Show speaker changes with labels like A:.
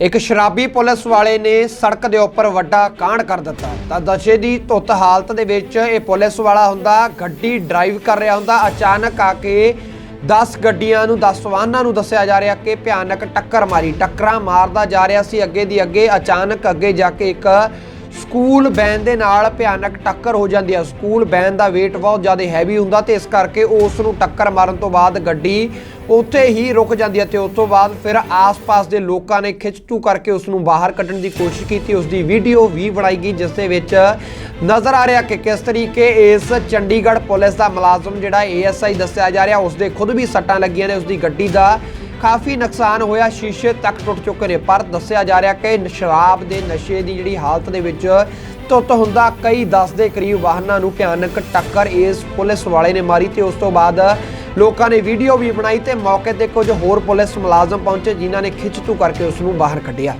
A: ਇੱਕ ਸ਼ਰਾਬੀ ਪੁਲਿਸ ਵਾਲੇ ਨੇ ਸੜਕ ਦੇ ਉੱਪਰ ਵੱਡਾ ਕਾਂਡ ਕਰ ਦਿੱਤਾ। ਤਾਂ ਦਸੇ ਦੀ ਧੁੱਤ ਹਾਲਤ ਦੇ ਵਿੱਚ ਇਹ ਪੁਲਿਸ ਵਾਲਾ ਹੁੰਦਾ, ਗੱਡੀ ਡਰਾਈਵ ਕਰ ਰਿਹਾ ਹੁੰਦਾ। ਅਚਾਨਕ ਆ ਕੇ 10 ਗੱਡੀਆਂ ਨੂੰ 10 ਵਾਹਨਾਂ ਨੂੰ ਦੱਸਿਆ ਜਾ ਰਿਹਾ ਕਿ ਭਿਆਨਕ ਟੱਕਰ ਮਾਰੀ। ਟੱਕਰਾਂ ਮਾਰਦਾ ਜਾ ਰਿਹਾ ਸੀ ਅੱਗੇ ਦੀ ਅੱਗੇ। ਅਚਾਨਕ ਅੱਗੇ ਜਾ ਕੇ ਇੱਕ ਸਕੂਲ ਬੈਨ ਦੇ ਨਾਲ ਭਿਆਨਕ ਟੱਕਰ ਹੋ ਜਾਂਦੀ ਹੈ। ਸਕੂਲ ਵੈਨ ਦਾ weight ਬਹੁਤ ਜ਼ਿਆਦਾ ਹੈਵੀ ਹੁੰਦਾ ਤੇ ਇਸ ਕਰਕੇ ਉਸ ਨੂੰ ਟੱਕਰ ਮਾਰਨ ਤੋਂ ਬਾਅਦ ਗੱਡੀ ਉੱਥੇ ਹੀ ਰੁਕ ਜਾਂਦੀ ਹੈ ਤੇ ਉਸ ਤੋਂ ਬਾਅਦ ਫਿਰ ਆਸ-ਪਾਸ ਦੇ ਲੋਕਾਂ ਨੇ ਖਿੱਚਤੂ ਕਰਕੇ ਉਸ ਨੂੰ ਬਾਹਰ ਕੱਢਣ ਦੀ ਕੋਸ਼ਿਸ਼ ਕੀਤੀ। ਉਸ ਦੀ ਵੀਡੀਓ ਵੀ ਬਣਾਈ ਗਈ, ਜਿਸ ਦੇ ਵਿੱਚ ਨਜ਼ਰ ਆ ਰਿਹਾ ਕਿ ਕਿਸ ਤਰੀਕੇ ਇਸ ਚੰਡੀਗੜ੍ਹ ਪੁਲਿਸ ਦਾ ਮੁਲਾਜ਼ਮ ਜਿਹੜਾ ਏਐਸਆਈ ਦੱਸਿਆ ਜਾ ਰਿਹਾ, ਉਸ ਦੇ ਖੁਦ ਵੀ ਸੱਟਾਂ ਲੱਗੀਆਂ ਨੇ। ਉਸ ਦੀ ਗੱਡੀ ਦਾ ਕਾਫੀ ਨੁਕਸਾਨ ਹੋਇਆ, ਸ਼ੀਸ਼ੇ ਤੱਕ ਟੁੱਟ ਚੁੱਕੇ ਨੇ, ਪਰ ਦੱਸਿਆ ਜਾ ਰਿਹਾ ਕਿ ਸ਼ਰਾਬ ਦੇ ਨਸ਼ੇ ਦੀ ਜਿਹੜੀ ਹਾਲਤ ਦੇ ਵਿੱਚ ਧੁੱਤ ਹੁੰਦਾ, ਕਈ 10 ਦੇ ਕਰੀਬ ਵਾਹਨਾਂ ਨੂੰ ਭਿਆਨਕ ਟੱਕਰ ਇਸ ਪੁਲਿਸ ਵਾਲੇ ਨੇ ਮਾਰੀ ਤੇ ਉਸ ਤੋਂ ਬਾਅਦ ਲੋਕਾਂ ਨੇ ਵੀਡੀਓ ਵੀ ਬਣਾਈ ਤੇ ਮੌਕੇ ਤੇ ਕੁਝ ਹੋਰ ਪੁਲਿਸ ਮੁਲਾਜ਼ਮ ਪਹੁੰਚੇ ਜਿਨ੍ਹਾਂ ਨੇ ਖਿੱਚ ਖਿੱਚਤੂ ਕਰਕੇ ਉਸ ਨੂੰ ਬਾਹਰ ਕੱਢਿਆ।